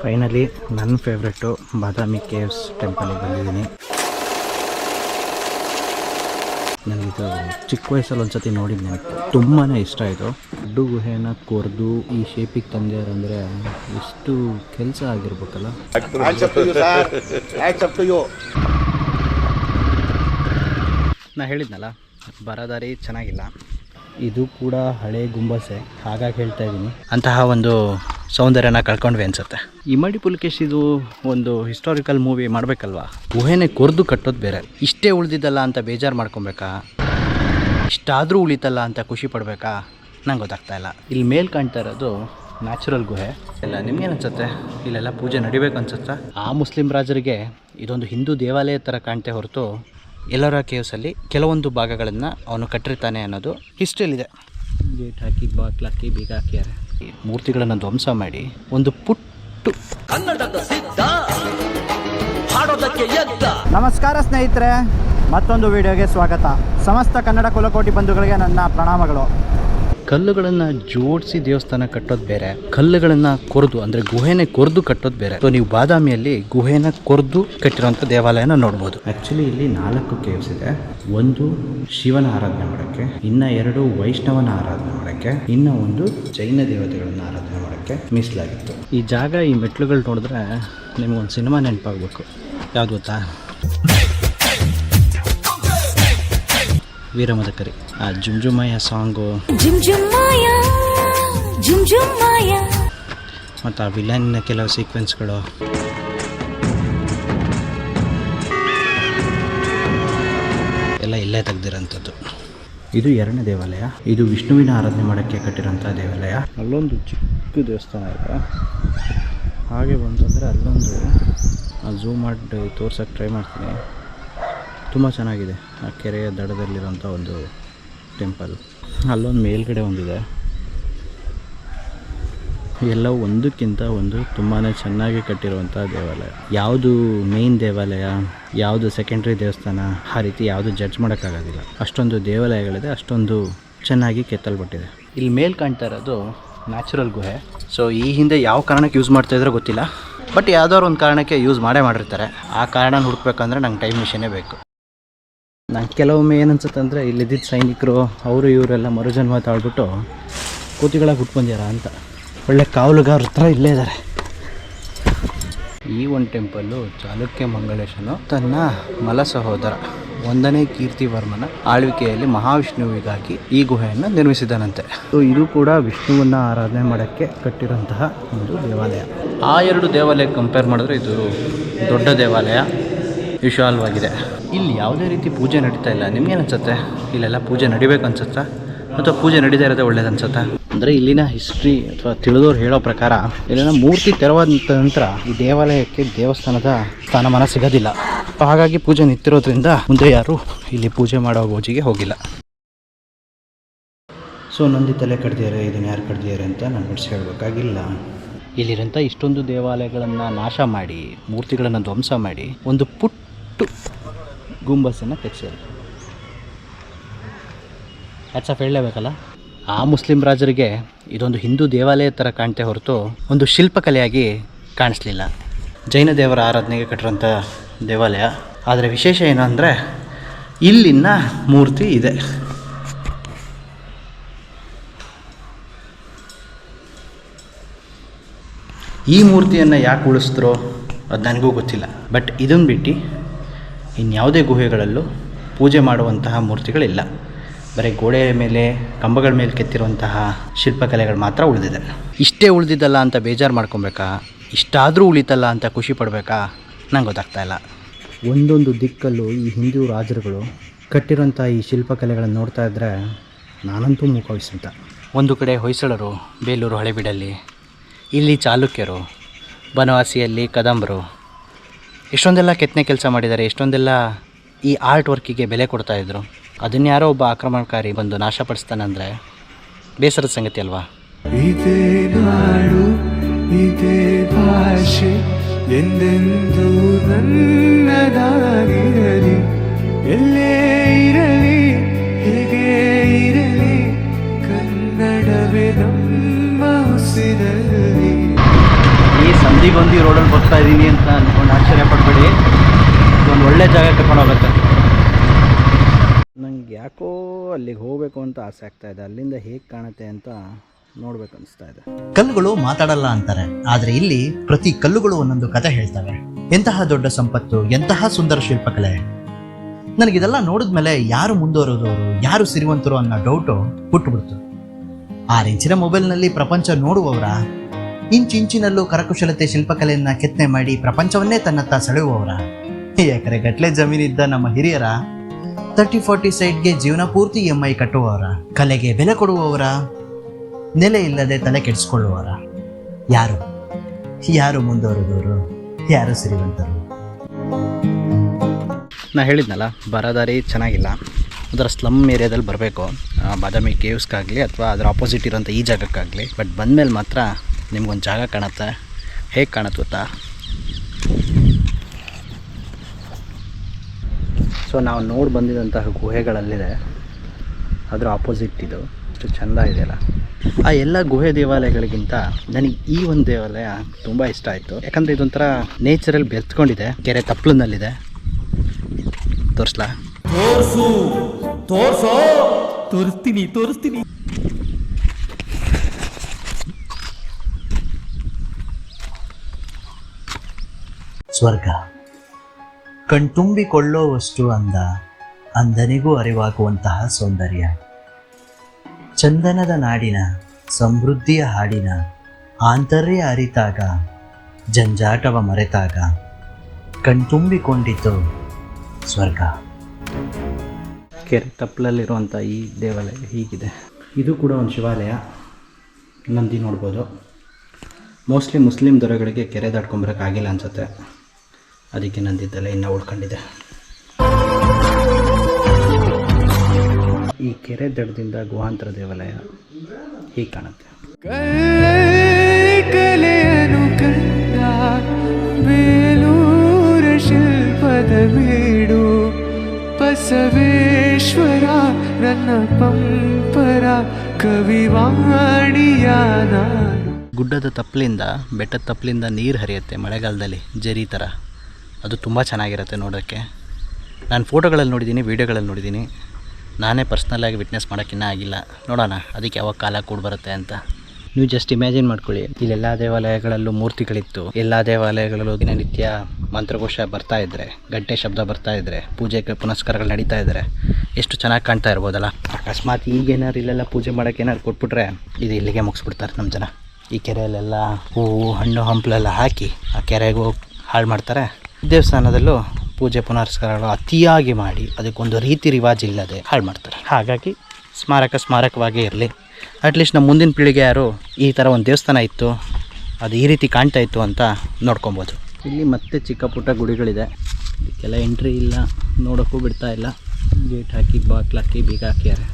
Finally ನನ್ನ favourite ಬಾದಾಮಿ caves ಟೆಂಪಲಿಗೆ ಬಂದಿದ್ದೀನಿ. ನನಗಿದು ಚಿಕ್ಕ ವಯಸ್ಸಲ್ಲಿ ಒಂದ್ಸತಿ ನೋಡಿದ್ದು ನೆನಪು. ತುಂಬಾ ಇಷ್ಟ ಆಯಿತು ದೊಡ್ಡ ಗುಹೆನ ಕೊರೆದು ಈ ಶೇಪಿಗೆ ತಂದ್ಯಾರಂದರೆ ಎಷ್ಟು ಕೆಲಸ ಆಗಿರ್ಬೇಕಲ್ಲ. ನಾ ಹೇಳಿದ್ನಲ್ಲ ಬರದಾರಿ ಚೆನ್ನಾಗಿಲ್ಲ. ಇದು ಕೂಡ ಹಳೆ ಗುಂಬಸೆ ಹಾಗಾಗಿ ಹೇಳ್ತಾ ಇದ್ದೀನಿ ಅಂತಹ ಒಂದು ಸೌಂದರ್ಯನ ಕಳ್ಕೊಂಡ್ವಿ ಅನ್ಸುತ್ತೆ. ಇಮಡಿ ಪುಲ್ಕೇಶ್ ಇದು ಒಂದು ಹಿಸ್ಟಾರಿಕಲ್ ಮೂವಿ ಮಾಡಬೇಕಲ್ವಾ? ಗುಹೆನೆ ಕೊರ್ದು ಕಟ್ಟೋದು ಬೇರೆ. ಇಷ್ಟೇ ಉಳಿದಿದ್ದಲ್ಲ ಅಂತ ಬೇಜಾರು ಮಾಡ್ಕೊಬೇಕಾ? ಇಷ್ಟಾದರೂ ಉಳಿತಲ್ಲ ಅಂತ ಖುಷಿ ಪಡಬೇಕಾ? ನಂಗೆ ಗೊತ್ತಾಗ್ತಾ ಇಲ್ಲ. ಇಲ್ಲಿ ಮೇಲ್ ಕಾಣ್ತಾ ಇರೋದು ನ್ಯಾಚುರಲ್ ಗುಹೆ. ಎಲ್ಲ ನಿಮ್ಗೇನು ಅನ್ಸುತ್ತೆ? ಇಲ್ಲೆಲ್ಲ ಪೂಜೆ ನಡಿಬೇಕು ಅನ್ಸುತ್ತಾ? ಆ ಮುಸ್ಲಿಂ ರಾಜರಿಗೆ ಇದೊಂದು ಹಿಂದೂ ದೇವಾಲಯ ಥರ ಕಾಣ್ತೆ ಹೊರತು ಎಲ್ಲರ ಕೇವ್ಸಲ್ಲಿ ಕೆಲವೊಂದು ಭಾಗಗಳನ್ನು ಅವನು ಕಟ್ಟಿರ್ತಾನೆ ಅನ್ನೋದು ಹಿಸ್ಟ್ರಿಯಲ್ಲಿದೆ ಗೇಟ್ ಹಾಕಿ ಬಾಕ್ಲಾಕಿ ಬೀಗ ಹಾಕ್ಯಾರೆ. ಮೂರ್ತಿಗಳನ್ನು ಧ್ವಂಸ ಮಾಡಿ ಒಂದು ಪುಟ್ಟು ನಮಸ್ಕಾರ ಸ್ನೇಹಿತರೆ ಮತ್ತೊಂದು ವಿಡಿಯೋಗೆ ಸ್ವಾಗತ. ಸಮಸ್ತ ಕನ್ನಡ ಕುಲಕೋಟಿ ಬಂಧುಗಳಿಗೆ ನನ್ನ ಪ್ರಣಾಮಗಳು. ಕಲ್ಲುಗಳನ್ನು ಜೋಡಿಸಿ ದೇವಸ್ಥಾನ ಕಟ್ಟೋದು ಬೇರೆ ಕಲ್ಲುಗಳನ್ನು ಕೊರೆದು ಅಂದರೆ ಗುಹೆನೆ ಕೊರೆದು ಕಟ್ಟೋದು ಬೇರೆ. ಸೊ ನೀವು ಬಾದಾಮಿಯಲ್ಲಿ ಗುಹೆನ ಕೊರೆದು ಕಟ್ಟಿರೋಂಥ ದೇವಾಲಯನ ನೋಡ್ಬೋದು. ಆ್ಯಕ್ಚುಲಿ ಇಲ್ಲಿ ನಾಲ್ಕು ಕೇವ್ಸ್ ಇದೆ. ಒಂದು ಶಿವನ ಆರಾಧನೆ ಮಾಡೋಕ್ಕೆ ಇನ್ನ ಎರಡು ವೈಷ್ಣವನ ಆರಾಧನೆ ಮಾಡೋಕ್ಕೆ ಇನ್ನ ಒಂದು ಜೈನ ದೇವತೆಗಳನ್ನ ಆರಾಧನೆ ಮಾಡೋಕ್ಕೆ ಮೀಸಲಾಗಿತ್ತು. ಈ ಜಾಗ ಈ ಮೆಟ್ಲುಗಳು ನೋಡಿದ್ರೆ ನಿಮ್ಗೊಂದು ಸಿನಿಮಾ ನೆನಪಾಗಬೇಕು. ಯಾವ್ದು ಗೊತ್ತಾ? ವೀರಮದಕರಿ. ಆ ಜುಂಜುಮಯ ಸಾಂಗು. ಮತ್ತು ಆ ವಿಲನ್ನ ಕೆಲವು ಸೀಕ್ವೆನ್ಸ್ಗಳು. ಎಲ್ಲ ಇಲ್ಲೇ ತೆಗ್ದಿರೋಂಥದ್ದು. ಇದು ಎರಡನೇ ದೇವಾಲಯ. ಇದು ವಿಷ್ಣುವಿನ ಆರಾಧನೆ ಮಾಡೋಕ್ಕೆ ಕಟ್ಟಿರೋಂಥ ದೇವಾಲಯ. ಅಲ್ಲೊಂದು ಚಿಕ್ಕ ದೇವಸ್ಥಾನ ಇದೆ. ಹಾಗೆ ಬಂತಂದರೆ ಅಲ್ಲೊಂದು ಝೂಮ್ ಮಾಡಿ ತೋರ್ಸೋಕ್ಕೆ ಟ್ರೈ ಮಾಡ್ತೀನಿ. ತುಂಬ ಚೆನ್ನಾಗಿದೆ. ಆ ಕೆರೆಯ ದಡದಲ್ಲಿರೋಂಥ ಒಂದು ಟೆಂಪಲ್ ಅಲ್ಲೊಂದು ಮೇಲ್ಗಡೆ ಒಂದಿದೆ. ಎಲ್ಲ ಒಂದಕ್ಕಿಂತ ಒಂದು ತುಂಬಾ ಚೆನ್ನಾಗಿ ಕಟ್ಟಿರುವಂಥ ದೇವಾಲಯ. ಯಾವುದು ಮೇನ್ ದೇವಾಲಯ, ಯಾವುದು ಸೆಕೆಂಡ್ರಿ ದೇವಸ್ಥಾನ, ಆ ರೀತಿ ಯಾವುದು ಜಡ್ಜ್ ಮಾಡೋಕ್ಕಾಗೋದಿಲ್ಲ. ಅಷ್ಟೊಂದು ದೇವಾಲಯಗಳಿದೆ, ಅಷ್ಟೊಂದು ಚೆನ್ನಾಗಿ ಕೆತ್ತಲ್ಪಟ್ಟಿದೆ. ಇಲ್ಲಿ ಮೇಲ್ ಕಾಣ್ತಾ ಇರೋದು ನ್ಯಾಚುರಲ್ ಗುಹೆ. ಸೊ ಈ ಹಿಂದೆ ಯಾವ ಕಾರಣಕ್ಕೆ ಯೂಸ್ ಮಾಡ್ತಾ ಇದ್ರೋ ಗೊತ್ತಿಲ್ಲ. ಬಟ್ ಯಾವ್ದಾದ್ರು ಒಂದು ಕಾರಣಕ್ಕೆ ಯೂಸ್ ಮಾಡೇ ಮಾಡಿರ್ತಾರೆ. ಆ ಕಾರಣ ಹುಡುಕ್ಬೇಕಂದ್ರೆ ನಂಗೆ ಟೈಮ್ ಮಿಷಿನೇ ಬೇಕು. ನಂಗೆ ಕೆಲವೊಮ್ಮೆ ಏನು ಅನ್ಸುತ್ತೆ ಅಂದರೆ ಇಲ್ಲಿದ್ದಿದ್ದ ಸೈನಿಕರು, ಅವರು ಇವರೆಲ್ಲ ಮರುಜನ್ಮ ತಾಳ್ಬಿಟ್ಟು ಕೂತಿಗಳಾಗಿ ಹುಟ್ಕೊಂಡ್ಯಾರ ಅಂತ. ಒಳ್ಳೆ ಕಾವಲುಗಾರ ಹತ್ರ ಇಲ್ಲೇ ಇದ್ದಾರೆ ಈ ಒಂದು ಟೆಂಪಲ್ಲು ಚಾಲುಕ್ಯ ಮಂಗಳೇಶನು ತನ್ನ ಮಲ ಸಹೋದರ, ಒಂದನೇ ಕೀರ್ತಿವರ್ಮನ ಆಳ್ವಿಕೆಯಲ್ಲಿ ಮಹಾವಿಷ್ಣುವಿಗಾಗಿ ಈ ಗುಹೆಯನ್ನು ನಿರ್ಮಿಸಿದನಂತೆ. ಸೊ, ಇದು ಕೂಡ ವಿಷ್ಣುವನ್ನ ಆರಾಧನೆ ಮಾಡೋಕ್ಕೆ ಕಟ್ಟಿರುವಂತಹ ಒಂದು ದೇವಾಲಯ. ಆ ಎರಡು ದೇವಾಲಯ ಕಂಪೇರ್ ಮಾಡಿದ್ರೆ ಇದು ದೊಡ್ಡ ದೇವಾಲಯ. ವಿಶಾಲವಾಗಿದೆ. ಇಲ್ಲಿ ಯಾವುದೇ ರೀತಿ ಪೂಜೆ ನಡೀತಾ ಇಲ್ಲ. ನಿಮ್ಗೇನು ಅನ್ಸುತ್ತೆ ಇಲ್ಲೆಲ್ಲ ಪೂಜೆ ನಡಿಬೇಕು ಅನ್ಸುತ್ತಾ ಅಥವಾ ಪೂಜೆ ನಡೀತಾ ಇರೋದೇ ಒಳ್ಳೇದು ಅನ್ಸುತ್ತಾ ಅಂದರೆ ಇಲ್ಲಿನ ಹಿಸ್ಟ್ರಿ ಅಥವಾ ತಿಳಿದವ್ರು ಹೇಳೋ ಪ್ರಕಾರ ಇಲ್ಲಿನ ಮೂರ್ತಿ ತೆರವಾದ ನಂತರ ಈ ದೇವಾಲಯಕ್ಕೆ ದೇವಸ್ಥಾನದ ಸ್ಥಾನಮಾನ ಸಿಗೋದಿಲ್ಲ. ಹಾಗಾಗಿ ಪೂಜೆ ನಿಂತಿರೋದ್ರಿಂದ ಮುಂದೆ ಯಾರು ಇಲ್ಲಿ ಪೂಜೆ ಮಾಡೋ ಗೋಜಿಗೆ ಹೋಗಿಲ್ಲ. ಸೊ, ನಂದಿ ತಲೆ ಕಡ್ದಿದ್ದಾರೆ, ಇದನ್ನು ಯಾರು ಕಡ್ದಿದ್ದಾರೆ ಅಂತ ನಾನು ಬಿಡಿಸಿ ಹೇಳಬೇಕಾಗಿಲ್ಲ. ಇಲ್ಲಿರೋಂಥ ಇಷ್ಟೊಂದು ದೇವಾಲಯಗಳನ್ನು ನಾಶ ಮಾಡಿ, ಮೂರ್ತಿಗಳನ್ನು ಧ್ವಂಸ ಮಾಡಿ, ಒಂದು ಪುಟ್ಟು ಗುಂಬಸನ್ನು ತೆಗೆಸಿದ್ದಾರೆ ಹ್ಯಾಟ್ಸ್ ಆಫ್ ಹೇಳಲೇಬೇಕಲ್ಲ? ಆ ಮುಸ್ಲಿಂ ರಾಜರಿಗೆ ಇದೊಂದು ಹಿಂದೂ ದೇವಾಲಯ ಥರ ಕಾಣ್ತೆ ಹೊರತು ಒಂದು ಶಿಲ್ಪಕಲೆಯಾಗಿ ಕಾಣಿಸ್ಲಿಲ್ಲ. ಜೈನ ದೇವರ ಆರಾಧನೆಗೆ ಕಟ್ಟಿರೋಂಥ ದೇವಾಲಯ. ಆದರೆ ವಿಶೇಷ ಏನು ಅಂದರೆ ಇಲ್ಲಿನ ಮೂರ್ತಿ ಇದೆ. ಈ ಮೂರ್ತಿಯನ್ನು ಯಾಕೆ ಉಳಿಸಿದ್ರು ಅದು ನನಗೂ ಗೊತ್ತಿಲ್ಲ. ಬಟ್ ಇದನ್ನು ಬಿಟ್ಟು ಇನ್ಯಾವುದೇ ಗುಹೆಗಳಲ್ಲೂ ಪೂಜೆ ಮಾಡುವಂತಹ ಮೂರ್ತಿಗಳಿಲ್ಲ. ಬರೀ ಗೋಡೆಯ ಮೇಲೆ ಕಂಬಗಳ ಮೇಲೆ ಕೆತ್ತಿರುವಂತಹ ಶಿಲ್ಪಕಲೆಗಳು ಮಾತ್ರ ಉಳಿದಿದೆ. ಇಷ್ಟೇ ಉಳಿದಿದ್ದಲ್ಲ ಅಂತ ಬೇಜಾರು ಮಾಡ್ಕೊಬೇಕಾ? ಇಷ್ಟಾದರೂ ಉಳಿತಲ್ಲ ಅಂತ ಖುಷಿ ಪಡಬೇಕಾ? ನಂಗೆ ಗೊತ್ತಾಗ್ತಾ ಇಲ್ಲ. ಒಂದೊಂದು ದಿಕ್ಕಲ್ಲೂ ಈ ಹಿಂದೂ ರಾಜರುಗಳು ಕಟ್ಟಿರುವಂಥ ಈ ಶಿಲ್ಪಕಲೆಗಳನ್ನು ನೋಡ್ತಾ ಇದ್ದರೆ ನಾನಂತೂ ಮೂಕವಿಸಿಂತ ಒಂದು ಕಡೆ ಹೊಯ್ಸಳರು ಬೇಲೂರು ಹಳೆಬೀಡಲ್ಲಿ ಇಲ್ಲಿ ಚಾಲುಕ್ಯರು ಬನವಾಸಿಯಲ್ಲಿ ಕದಂಬರು ಎಷ್ಟೊಂದೆಲ್ಲ ಕೆತ್ತನೆ ಕೆಲಸ ಮಾಡಿದ್ದಾರೆ ಎಷ್ಟೊಂದೆಲ್ಲ ಈ ಆರ್ಟ್ ವರ್ಕಿಗೆ ಬೆಲೆ ಕೊಡ್ತಾ ಇದ್ದರು ಅದನ್ನ ಯಾರೋ ಒಬ್ಬ ಆಕ್ರಮಣಕಾರಿ ಬಂದು ನಾಶಪಡಿಸ್ತಾನಂದರೆ ಬೇಸರದ ಸಂಗತಿ ಅಲ್ವಾ? ಇದೇ ನಾಡು ಇದೇ ಭಾಷೆ ಎಂದೆಂದೂ ನನ್ನದಾಗಿರಲಿ ಎಲ್ಲೇ ಇರಲಿ ಹೇಗೆ ಇರಲಿ ಕನ್ನಡವೇ ನಮ್ಮ ಉಸಿರಲಿ ಈ ಸಂಧಿ ಬಂದು ರೋಡಲ್ಲಿ ಬರ್ತಾ ಇದ್ದೀನಿ ಅಂತ ಅನ್ಕೊಂಡು ಆಶ್ಚರ್ಯ ಪಡಬೇಡಿ ಒಂದು ಒಳ್ಳೆ ಜಾಗ ಕರ್ಕೊಂಡು ಹೋಗುತ್ತೆ. ನಂಗೆ ಯಾಕೋ ಅಲ್ಲಿಗೆ ಹೋಗಬೇಕು ಅಂತ ಆಸೆ ಆಗ್ತಾ ಇದೆ. ಅಲ್ಲಿಂದ ಹೇಗೆ ಕಾಣುತ್ತೆ ಅಂತ ನೋಡ್ಬೇಕು ಅನಿಸ್ತಾ ಇದೆ. ಕಲ್ಲುಗಳು ಮಾತಾಡಲ್ಲ ಅಂತಾರೆ. ಆದರೆ ಇಲ್ಲಿ ಪ್ರತಿ ಕಲ್ಲುಗಳು ಒಂದೊಂದು ಕತೆ ಹೇಳ್ತವೆ. ಎಂತಹ ದೊಡ್ಡ ಸಂಪತ್ತು ಎಂತಹ ಸುಂದರ ಶಿಲ್ಪಕಲೆ. ನನಗಿದೆಲ್ಲ ನೋಡಿದ್ಮೇಲೆ ಯಾರು ಮುಂದುವರೆದವರು ಯಾರು ಸಿರಿವಂತರು ಅನ್ನೋ ಡೌಟು ಹುಟ್ಟುಬಿಡ್ತು ಆರಿಂಚಿನ ಮೊಬೈಲ್ನಲ್ಲಿ ಪ್ರಪಂಚ ನೋಡುವವರ ಇಂಚಿಂಚಿನಲ್ಲೂ ಕರಕುಶಲತೆ ಶಿಲ್ಪಕಲೆಯನ್ನ ಕೆತ್ತನೆ ಮಾಡಿ ಪ್ರಪಂಚವನ್ನೇ ತನ್ನತ್ತ ಸೆಳೆಯುವವರ. ಎಕರೆ ಗಟ್ಲೆ ಜಮೀನಿದ್ದ ನಮ್ಮ ಹಿರಿಯರ ತರ್ಟಿ ಫೋರ್ಟಿ ಸೈಡ್ಗೆ ಜೀವನ ಪೂರ್ತಿ ಇ ಐ ಕಟ್ಟುವವರ, ಕಲೆಗೆ ಬೆಲೆ ಕೊಡುವವರ, ನೆಲೆ ಇಲ್ಲದೆ ತಲೆ ಕೆಡಿಸ್ಕೊಳ್ಳುವವರ. ಯಾರು? ಯಾರು ಮುಂದುವರೆದವರು? ಯಾರು ಸಿರಿವಂತರು? ನಾ ಹೇಳಿದ್ನಲ್ಲ ಬರದಾರಿ ಚೆನ್ನಾಗಿಲ್ಲ. ಅದರ ಸ್ಲಮ್ ಏರಿಯಾದಲ್ಲಿ ಬರಬೇಕು. ಬಾದಾಮಿ ಕೇವ್ಸ್ಗಾಗಲಿ ಅಥವಾ ಅದರ ಆಪೋಸಿಟ್ ಇರೋಂಥ ಈ ಜಾಗಕ್ಕಾಗಲಿ. ಬಟ್ ಬಂದಮೇಲೆ ಮಾತ್ರ ನಿಮ್ಗೊಂದು ಜಾಗ ಕಾಣತ್ತೆ. ಹೇಗೆ ಕಾಣುತ್ತೆ ಗೊತ್ತಾ? ಸೊ ನಾವು ನೋಡಿ ಬಂದಿದ್ದಂತಹ ಗುಹೆಗಳಲ್ಲಿದೆ. ಅದರ ಆಪೋಸಿಟ್ ಇದು. ಅಷ್ಟು ಚೆಂದ ಇದೆಯಲ್ಲ. ಆ ಎಲ್ಲ ಗುಹೆ ದೇವಾಲಯಗಳಿಗಿಂತ ನನಗೆ ಈ ಒಂದು ದೇವಾಲಯ ತುಂಬ ಇಷ್ಟ ಆಯಿತು. ಯಾಕಂದರೆ ಇದೊಂಥರ ನೇಚರಲ್ಲಿ ಬೆರೆತ್ಕೊಂಡಿದೆ. ಕೆರೆ ತಪ್ಪಲಿನಲ್ಲಿದೆ ತೋರಿಸ್ಲಾ? ಸ್ವರ್ಗ. ಕಣ್ತುಂಬಿಕೊಳ್ಳೋವಷ್ಟು ಅಂದ ಅಂದನಿಗೂ ಅರಿವಾಗುವಂತಹ ಸೌಂದರ್ಯ. ಚಂದನದ ನಾಡಿನ, ಸಮೃದ್ಧಿಯ ಹಾಡಿನ, ಆಂತರ್ಯ ಅರಿತಾಗ, ಜಂಜಾಟವ ಮರೆತಾಗ ಕಣ್ತುಂಬಿಕೊಂಡಿತು ಸ್ವರ್ಗ. ಕೆರೆ ತಪ್ಪಲಲ್ಲಿರುವಂಥ ಈ ದೇವಾಲಯ ಹೀಗಿದೆ. ಇದು ಕೂಡ ಒಂದು ಶಿವಾಲಯ. ನಂದಿ ನೋಡ್ಬೋದು. ಮೋಸ್ಟ್ಲಿ ಮುಸ್ಲಿಂ ದೊರೆಗಳಿಗೆ ಕೆರೆ ದಾಟ್ಕೊಂಬರೋಕ್ಕಾಗಿಲ್ಲ ಅನ್ಸುತ್ತೆ. ಅದಕ್ಕೆ ನಂದಿದ್ದೆಲ್ಲ ಇನ್ನೂ ಉಳ್ಕೊಂಡಿದೆ. ಈ ಕೆರೆ ದಡದಿಂದ ಗುಹಾಂತರ ದೇವಾಲಯ ಹೀಗೆ ಕಾಣುತ್ತೆ. ಬೇಲೂರ ಶಿಲ್ಪದ ಬೀಡು ಬಸವೇಶ್ವರ ನನ್ನ ಪಂಪರ ಕವಿವಾಣಿಯ ಗುಡ್ಡದ ತಪ್ಪಲಿಂದ ಬೆಟ್ಟದ ತಪ್ಪಲಿಂದ ನೀರು ಹರಿಯುತ್ತೆ ಮಳೆಗಾಲದಲ್ಲಿ ಜರಿ ಥರ ಅದು ತುಂಬ ಚೆನ್ನಾಗಿರುತ್ತೆ ನೋಡೋಕ್ಕೆ. ನಾನು ಫೋಟೋಗಳಲ್ಲಿ ನೋಡಿದ್ದೀನಿ, ವೀಡಿಯೋಗಳಲ್ಲಿ ನೋಡಿದ್ದೀನಿ. ನಾನೇ ಪರ್ಸ್ನಲ್ಲಾಗಿ ವಿಟ್ನೆಸ್ ಮಾಡೋಕ್ಕಿನ್ನ ಆಗಿಲ್ಲ. ನೋಡೋಣ, ಅದಕ್ಕೆ ಯಾವಾಗ ಕಾಲ ಕೂಡ ಬರುತ್ತೆ ಅಂತ. ನೀವು ಜಸ್ಟ್ ಇಮ್ಯಾಜಿನ್ ಮಾಡ್ಕೊಳ್ಳಿ. ಇಲ್ಲೆಲ್ಲ ದೇವಾಲಯಗಳಲ್ಲೂ ಮೂರ್ತಿಗಳಿತ್ತು. ಎಲ್ಲ ದೇವಾಲಯಗಳಲ್ಲೂ ದಿನನಿತ್ಯ ಮಂತ್ರಘೋಷ ಬರ್ತಾ ಇದ್ದರೆ ಗಂಟೆ ಶಬ್ದ ಬರ್ತಾ ಇದ್ದರೆ ಪೂಜೆ ಪುನಸ್ಕಾರಗಳು ನಡೀತಾ ಇದ್ದರೆ ಎಷ್ಟು ಚೆನ್ನಾಗಿ ಕಾಣ್ತಾ ಇರ್ಬೋದಲ್ಲ. ಅಕಸ್ಮಾತ್ ಈಗೇನಾದ್ರು ಇಲ್ಲೆಲ್ಲ ಪೂಜೆ ಮಾಡೋಕೆ ಏನಾದ್ರು ಕೊಟ್ಬಿಟ್ರೆ ಇದು ಇಲ್ಲಿಗೆ ಮುಗಿಸ್ಬಿಡ್ತಾರೆ ನಮ್ಮ ಜನ. ಈ ಕೆರೆಯಲ್ಲೆಲ್ಲ ಹೂವು, ಹಣ್ಣು, ಹಂಪ್ಲೆಲ್ಲ ಹಾಕಿ ಆ ಕೆರೆಗೆ ಹಾಳು ಮಾಡ್ತಾರೆ. ದೇವಸ್ಥಾನದಲ್ಲೂ ಪೂಜೆ ಪುನಸ್ಕಾರಗಳು ಅತಿಯಾಗಿ ಮಾಡಿ ಅದಕ್ಕೊಂದು ರೀತಿ ರಿವಾಜ್ ಇಲ್ಲದೆ ಹಾಳು ಮಾಡ್ತಾರೆ. ಹಾಗಾಗಿ ಸ್ಮಾರಕ ಸ್ಮಾರಕವಾಗಿ ಇರಲಿ. ಅಟ್ಲೀಸ್ಟ್ ನಮ್ಮ ಮುಂದಿನ ಪೀಳಿಗೆ ಯಾರು ಈ ಥರ ಒಂದು ದೇವಸ್ಥಾನ ಇತ್ತು, ಅದು ಈ ರೀತಿ ಕಾಣ್ತಾ ಇತ್ತು ಅಂತ ನೋಡ್ಕೊಬೋದು. ಇಲ್ಲಿ ಮತ್ತೆ ಚಿಕ್ಕ ಪುಟ್ಟ ಗುಡಿಗಳಿದೆ. ಇದಕ್ಕೆಲ್ಲ ಎಂಟ್ರಿ ಇಲ್ಲ, ನೋಡೋಕ್ಕೂ ಬಿಡ್ತಾ ಇಲ್ಲ. ಗೇಟ್ ಹಾಕಿ ಬಾಕ್ಲು ಹಾಕಿ, ಬೀಗ ಹಾಕ್ಯಾರೆ.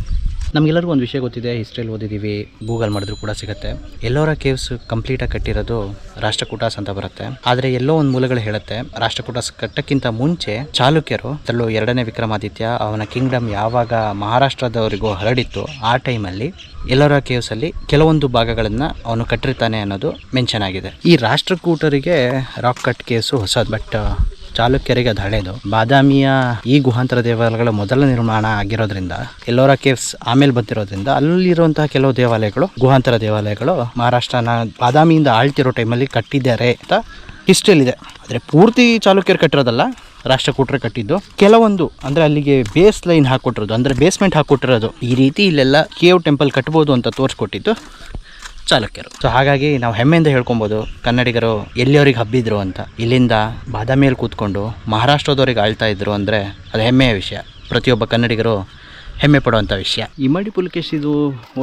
ನಮಗೆಲ್ಲರಿಗೂ ಒಂದು ವಿಷಯ ಗೊತ್ತಿದೆ ಹಿಸ್ಟ್ರಿಯಲ್ಲಿ ಓದಿದ್ದೀವಿ ಗೂಗಲ್ ಮಾಡಿದ್ರು ಕೂಡ ಸಿಗುತ್ತೆ. ಎಲ್ಲೋರ ಕೇವ್ಸ್ ಕಂಪ್ಲೀಟಾಗಿ ಕಟ್ಟಿರೋದು ರಾಷ್ಟ್ರಕೂಟಾಸ್ ಅಂತ ಬರುತ್ತೆ. ಆದರೆ ಎಲ್ಲೋ ಒಂದು ಮೂಲಗಳು ಹೇಳುತ್ತೆ, ರಾಷ್ಟ್ರಕೂಟಾಸ್ ಕಟ್ಟಕ್ಕಿಂತ ಮುಂಚೆ ಚಾಲುಕ್ಯರು, ಅದರಲ್ಲೂ ಎರಡನೇ ವಿಕ್ರಮಾದಿತ್ಯ, ಅವನ ಕಿಂಗ್ಡಮ್ ಯಾವಾಗ ಮಹಾರಾಷ್ಟ್ರದವರಿಗೂ ಹರಡಿತ್ತು ಆ ಟೈಮಲ್ಲಿ ಎಲ್ಲೋರ ಕೇವ್ಸಲ್ಲಿ ಕೆಲವೊಂದು ಭಾಗಗಳನ್ನು ಅವನು ಕಟ್ಟಿರ್ತಾನೆ ಅನ್ನೋದು ಮೆನ್ಷನ್ ಆಗಿದೆ. ಈ ರಾಷ್ಟ್ರಕೂಟರಿಗೆ ರಾಕ್ ಕಟ್ ಕೇಸು ಹೊಸದು ಬಟ್ ಚಾಲುಕ್ಯರಿಗೆ ಹಳೇದು. ಬಾದಾಮಿಯ ಈ ಗುಹಾಂತರ ದೇವಾಲಯಗಳ ಮೊದಲ ನಿರ್ಮಾಣ ಆಗಿರೋದ್ರಿಂದ, ಎಲ್ಲೋರ ಕೇವ್ಸ್ ಆಮೇಲೆ ಬಂದಿರೋದ್ರಿಂದ ಅಲ್ಲಿರುವಂತಹ ಕೆಲವು ದೇವಾಲಯಗಳು, ಗುಹಾಂತರ ದೇವಾಲಯಗಳು ಮಹಾರಾಷ್ಟ್ರನ ಬಾದಾಮಿಯಿಂದ ಆಳ್ತಿರೋ ಟೈಮಲ್ಲಿ ಕಟ್ಟಿದ್ದಾರೆ ಅಂತ ಹಿಸ್ಟ್ರಿಯಲ್ಲಿದೆ ಆದರೆ ಪೂರ್ತಿ ಚಾಲುಕ್ಯರು ಕಟ್ಟಿರೋದಲ್ಲ, ರಾಷ್ಟ್ರಕೂಟರು ಕಟ್ಟಿದ್ದು. ಕೆಲವೊಂದು, ಅಂದರೆ ಅಲ್ಲಿಗೆ ಬೇಸ್ ಲೈನ್ ಹಾಕೊಟ್ಟಿರೋದು, ಅಂದರೆ ಬೇಸ್ಮೆಂಟ್ ಹಾಕೊಟ್ಟಿರೋದು. ಈ ರೀತಿ ಇಲ್ಲೆಲ್ಲ ಕೇವ್ ಟೆಂಪಲ್ ಕಟ್ಬೋದು ಅಂತ ತೋರಿಸ್ಕೊಟ್ಟಿದ್ದು. ಚಾಲುಕ್ಯರು. ಸೊ ಹಾಗಾಗಿ ನಾವು ಹೆಮ್ಮೆಯಿಂದ ಹೇಳ್ಕೊಬೋದು ಕನ್ನಡಿಗರು ಎಲ್ಲಿಯವ್ರಿಗೆ ಹಬ್ಬಿದ್ರು ಅಂತ ಇಲ್ಲಿಂದ ಬಾದಾಮಿಯಲ್ಲಿ ಕೂತ್ಕೊಂಡು ಮಹಾರಾಷ್ಟ್ರದವ್ರಿಗೆ ಆಳ್ತಾ ಇದ್ರು ಅಂದರೆ ಅದು ಹೆಮ್ಮೆಯ ವಿಷಯ. ಪ್ರತಿಯೊಬ್ಬ ಕನ್ನಡಿಗರು ಹೆಮ್ಮೆ ಪಡುವಂಥ ವಿಷಯ. ಇಮ್ಮಡಿ ಪುಲಕೇಶ್ ಇದು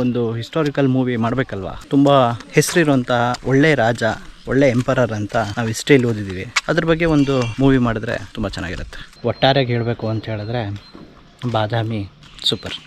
ಒಂದು ಹಿಸ್ಟಾರಿಕಲ್ ಮೂವಿ ಮಾಡಬೇಕಲ್ವಾ? ತುಂಬ ಹೆಸರಿರುವಂತಹ ಒಳ್ಳೆ ರಾಜ ಒಳ್ಳೆ ಎಂಪರರ್ ಅಂತ ನಾವು ಹಿಸ್ಟ್ರಿಯಲ್ಲಿ ಓದಿದ್ದೀವಿ ಅದ್ರ ಬಗ್ಗೆ ಒಂದು ಮೂವಿ ಮಾಡಿದ್ರೆ ತುಂಬ ಚೆನ್ನಾಗಿರುತ್ತೆ. ಒಟ್ಟಾರೆಯಾಗಿ ಹೇಳಬೇಕು ಅಂತ ಹೇಳಿದ್ರೆ ಬಾದಾಮಿ ಸೂಪರ್.